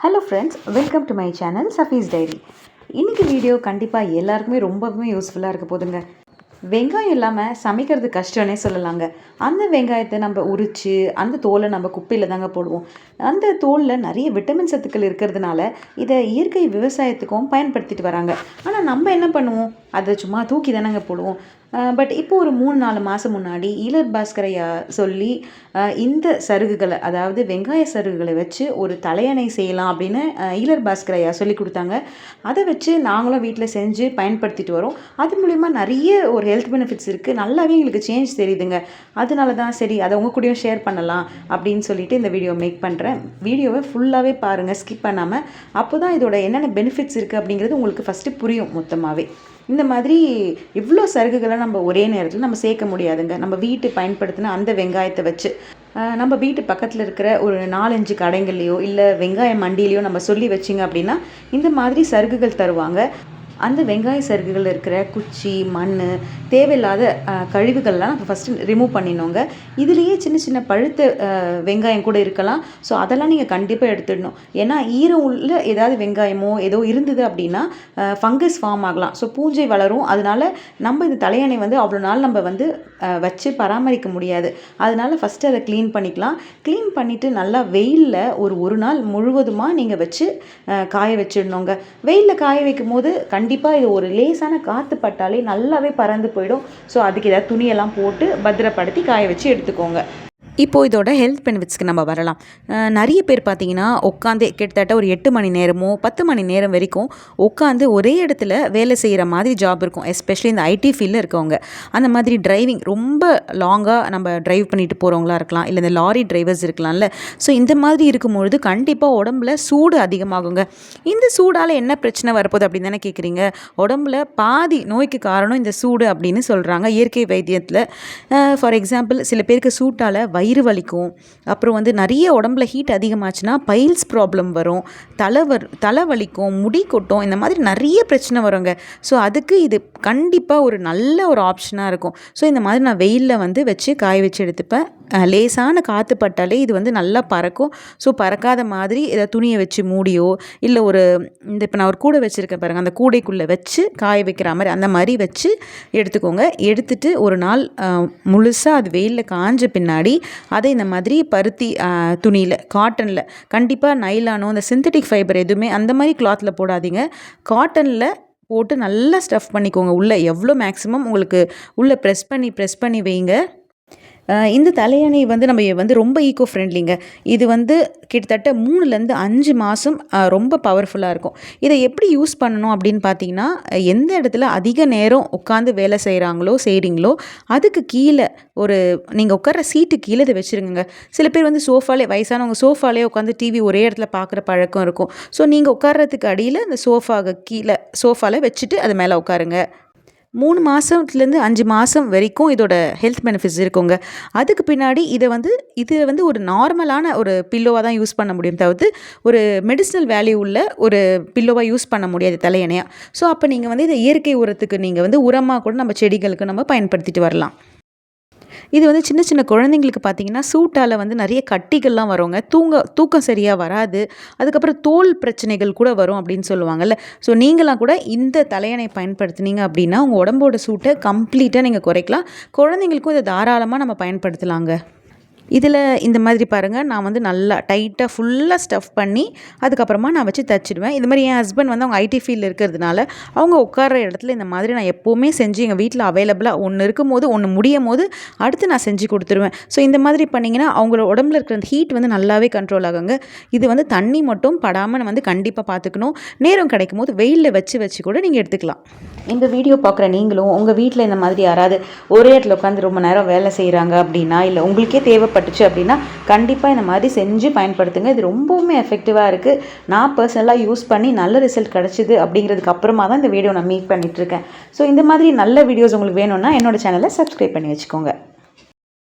Hello friends welcome to my channel Safee's diary இன்றைக்கி video கண்டிப்பாக எல்லாருக்குமே ரொம்பவுமே யூஸ்ஃபுல்லாக இருக்க போதுங்க. வெங்காயம் இல்லாமல் சமைக்கிறது கஷ்டம்னே சொல்லலாங்க. அந்த வெங்காயத்தை நம்ம உரித்து அந்த தோலை நம்ம குப்பையில் தாங்க போடுவோம். அந்த தோலில் நிறைய விட்டமின் சத்துக்கள் இருக்கிறதுனால இதை இயற்கை விவசாயத்துக்கும் பயன்படுத்திட்டு வராங்க. ஆனால் நம்ம என்ன பண்ணுவோம்? அதை சும்மா தூக்கி தானேங்க போடுவோம். பட் இப்போ ஒரு மூணு நாலு மாதம் முன்னாடி ஈலர் பாஸ்கரையா சொல்லி இந்த சருகுகளை அதாவது வெங்காய சருகுகளை வச்சு ஒரு தலையணை செய்யலாம் அப்படின்னு ஈலர் பாஸ்கரையா சொல்லி கொடுத்தாங்க. அதை வச்சு நாங்களும் வீட்டில் செஞ்சு பயன்படுத்திட்டு வரோம். அது மூலிமா நிறைய ஒரு ஹெல்த் பெனிஃபிட்ஸ் இருக்குது நல்லாவே எங்களுக்கு சேஞ்ச் தெரியுதுங்க. அதனால தான் சரி அதை உங்கள் கூடயும் ஷேர் பண்ணலாம் அப்படின்னு சொல்லிட்டு இந்த வீடியோ மேக் பண்ணுறேன் வீடியோவை ஃபுல்லாகவே பாருங்கள் ஸ்கிப் பண்ணாமல் அப்போ தான் இதோட என்னென்ன பெனிஃபிட்ஸ் இருக்குது அப்படிங்கிறது உங்களுக்கு ஃபஸ்ட்டு புரியும் மொத்தமாகவே இந்த மாதிரி இவ்வளோ சருகுகளை நம்ம ஒரே நேரத்தில் நம்ம சேர்க்க முடியாதுங்க. நம்ம வீட்டு பயன்படுத்தின அந்த வெங்காயத்தை வச்சு. நம்ம வீட்டு பக்கத்தில் இருக்கிற ஒரு நாலஞ்சு கடைங்கள்லையோ இல்லை வெங்காய மண்டியிலையோ நம்ம சொல்லி வச்சிங்க அப்படின்னா இந்த மாதிரி சருகுகள் தருவாங்க. அந்த வெங்காய சருகுகள் இருக்கிற குச்சி மண் தேவையில்லாத கழிவுகள்லாம் நம்ம ஃபஸ்ட்டு ரிமூவ் பண்ணிடணுங்க. இதுலேயே சின்ன சின்ன பழுத்த வெங்காயம் கூட இருக்கலாம். ஸோ அதெல்லாம் நீங்கள் கண்டிப்பாக எடுத்துடணும். ஏன்னா ஈரம் உள்ள ஏதாவது வெங்காயமோ ஏதோ இருந்தது அப்படின்னா ஃபங்கஸ் ஃபார்ம் ஆகலாம். ஸோ பூஞ்சை வளரும். அதனால நம்ம இந்த தலையணை வந்து அவ்வளோ நாள் நம்ம வந்து வச்சு பராமரிக்க முடியாது. அதனால் ஃபஸ்ட்டு அதை க்ளீன் பண்ணிக்கலாம். க்ளீன் பண்ணிவிட்டு நல்லா வெயிலில் ஒரு ஒரு நாள் முழுவதுமாக நீங்கள் வச்சு காய வச்சிடணுங்க. வெயிலில் காய வைக்கும் போது கண்டிப்பாக இது ஒரு லேசான காற்று பட்டாலே நல்லாவே பறந்து போயிடும். ஸோ அதுக்கு ஏதாவது துணியெல்லாம் போட்டு பத்திரப்படுத்தி காய வச்சு எடுத்துக்கோங்க. இப்போ இதோட ஹெல்த் பெனிஃபிட்ஸ்க்கு நம்ம வரலாம். நிறைய பேர் பார்த்தீங்கன்னா உட்காந்து கிட்டத்தட்ட ஒரு எட்டு மணி நேரமோ பத்து மணி நேரம் வரைக்கும் உட்காந்து ஒரே இடத்துல வேலை செய்கிற மாதிரி ஜாப் இருக்கும். எஸ்பெஷலி இந்த ஐடி ஃபீல்டில் இருக்கவங்க. அந்த மாதிரி டிரைவிங் ரொம்ப லாங்காக நம்ம டிரைவ் பண்ணிட்டு போகிறவங்களா இருக்கலாம். இல்லை இந்த லாரி டிரைவர்ஸ் இருக்கலாம்ல. ஸோ இந்த மாதிரி இருக்கும்பொழுது கண்டிப்பாக உடம்புல சூடு அதிகமாகுங்க. இந்த சூடால் என்ன பிரச்சனை வரப்போகுது அப்படின்னு தானே கேட்குறீங்க உடம்புல பாதி நோய்க்கு காரணம் இந்த சூடு அப்படின்னு சொல்கிறாங்க இயற்கை வைத்தியத்தில். ஃபார் எக்ஸாம்பிள் சில பேருக்கு சூட்டால் வயிறு வலிக்கும். அப்புறம் வந்து நிறைய உடம்புல ஹீட் அதிகமாச்சுன்னா பைல்ஸ் ப்ராப்ளம் வரும். தலை வர் தலை வலிக்கும் முடி கொட்டும் இந்த மாதிரி நிறைய பிரச்சனை வருங்க. ஸோ அதுக்கு இது கண்டிப்பாக ஒரு நல்ல ஒரு ஆப்ஷனாக இருக்கும். ஸோ இந்த மாதிரி நான் வெயிலில் வந்து வச்சு காய வச்சு எடுத்துப்பேன். லேசான காற்று பட்டாலே இது வந்து நல்லா பறக்கும். ஸோ பறக்காத மாதிரி ஏதாவது துணியை வச்சு மூடியோ இல்லை ஒரு இந்த இப்போ நான் ஒரு கூடை வச்சுருக்கேன் பாருங்கள் அந்த கூடைக்குள்ளே வச்சு காய வைக்கிற மாதிரி அந்த மாதிரி வச்சு எடுத்துக்கோங்க. எடுத்துட்டு ஒரு நாள் முழுசாக அது வெயிலில் காஞ்ச பின்னாடி அதை இந்த மாதிரி பருத்தி துணியில் காட்டனில் கண்டிப்பாக நைலானோ இந்த சிந்தட்டிக் ஃபைபர் எதுவுமே அந்த மாதிரி கிளாத்தில் போடாதீங்க. காட்டனில் போட்டு நல்லா ஸ்டஃப் பண்ணிக்கோங்க. உள்ளே எவ்வளோ மேக்ஸிமம் உங்களுக்கு உள்ளே ப்ரெஸ் பண்ணி ப்ரெஸ் பண்ணி வைங்க. இந்த தலையணை வந்து நம்ம வந்து ரொம்ப ஈக்கோ ஃப்ரெண்ட்லிங்க இது வந்து கிட்டத்தட்ட மூணுலேருந்து அஞ்சு மாதம் ரொம்ப பவர்ஃபுல்லாக இருக்கும். இதை எப்படி யூஸ் பண்ணணும் அப்படின்னு பார்த்தீங்கன்னா எந்த இடத்துல அதிக நேரம் உட்காந்து வேலை செய்கிறாங்களோ செய்கிறீங்களோ அதுக்கு கீழே ஒரு நீங்கள் உட்கார்ற சீட்டு கீழே இதை வச்சுருங்க சில பேர் வந்து சோஃபாலே வயசானவங்க சோஃபாலே உட்காந்து டிவி ஒரே இடத்துல பார்க்குற பழக்கம் இருக்கும். ஸோ நீங்கள் உட்கார்றதுக்கு அடியில் அந்த சோஃபாவுக்கு கீழே சோஃபாவில் வச்சுட்டு அது மேலே உட்காருங்க. மூணு மாதத்துலேருந்து அஞ்சு மாதம் வரைக்கும் இதோட ஹெல்த் பெனிஃபிட்ஸ் இருக்குங்க. அதுக்கு பின்னாடி இதை வந்து இது வந்து ஒரு நார்மலான ஒரு பில்லோவாக தான் யூஸ் பண்ண முடியும் தவிர்த்து ஒரு மெடிசினல் வேல்யூ உள்ள ஒரு பில்லோவாக யூஸ் பண்ண முடியாது தலையணையாக ஸோ அப்போ நீங்கள் வந்து இதை இயற்கை உரத்துக்கு நீங்கள் வந்து உரமாக கூட நம்ம செடிகளுக்கு நம்ம பயன்படுத்திட்டு வரலாம். இது வந்து சின்ன சின்ன குழந்தைங்களுக்கு பார்த்தீங்கன்னா சூட்டால் வந்து நிறைய கட்டிகள்லாம் வருங்க. தூங்க தூக்கம் சரியாக வராது. அதுக்கப்புறம் தோல் பிரச்சனைகள் கூட வரும் அப்படின்னு சொல்லுவாங்கல்ல. ஸோ நீங்களாம் கூட இந்த தலையணை பயன்படுத்துனீங்க அப்படின்னா உங்கள் உடம்போட சூட்டை கம்ப்ளீட்டாக நீங்கள் குறைக்கலாம். குழந்தைங்களுக்கும் இதை தாராளமாக நம்ம பயன்படுத்தலாங்க. இதில் இந்த மாதிரி பாருங்கள் நான் வந்து நல்லா டைட்டாக ஃபுல்லாக ஸ்டஃப் பண்ணி அதுக்கப்புறமா நான் வச்சு தச்சிடுவேன். இது மாதிரி என் ஹஸ்பண்ட் வந்து அவங்க ஐடி ஃபீல்டில் இருக்கிறதுனால அவங்க உட்கார்ற இடத்துல இந்த மாதிரி நான் எப்போவுமே செஞ்சு எங்கள் வீட்டில் அவைலபிளாக ஒன்று இருக்கும் போது ஒன்று முடியும் போது அடுத்து நான் செஞ்சு கொடுத்துருவேன். ஸோ இந்த மாதிரி பண்ணிங்கன்னா அவங்களோட உடம்புல இருக்கிற அந்த ஹீட் வந்து நல்லாவே கண்ட்ரோல் ஆகுங்க. இது வந்து தண்ணி மட்டும் படாமல் நம்ம வந்து கண்டிப்பாக பார்த்துக்கணும் நேரம் கிடைக்கும் போது வெயிலில் வச்சு வச்சு கூட நீங்கள் எடுத்துக்கலாம். இந்த வீடியோ பார்க்குற நீங்களும் உங்கள் வீட்டில் இந்த மாதிரி யாராவது ஒரே இடத்துல உட்காந்து ரொம்ப நேரம் வேலை செய்கிறாங்க அப்படின்னா இல்லை உங்களுக்கே தேவைப்பட்டுச்சு அப்படின்னா கண்டிப்பாக இந்த மாதிரி செஞ்சு பயன்படுத்துங்க. இது ரொம்பவுமே எஃபெக்டிவாக இருக்குது நான் பர்சனலாக யூஸ் பண்ணி நல்ல ரிசல்ட் கிடச்சிது அப்படிங்கிறதுக்கு அப்புறமா தான் இந்த வீடியோ நான் மீட் பண்ணிகிட்ருக்கேன் ஸோ இந்த மாதிரி நல்ல வீடியோஸ் உங்களுக்கு வேணும்னா என்னோடய சேனலை சப்ஸ்கிரைப் பண்ணி வச்சுக்கோங்க.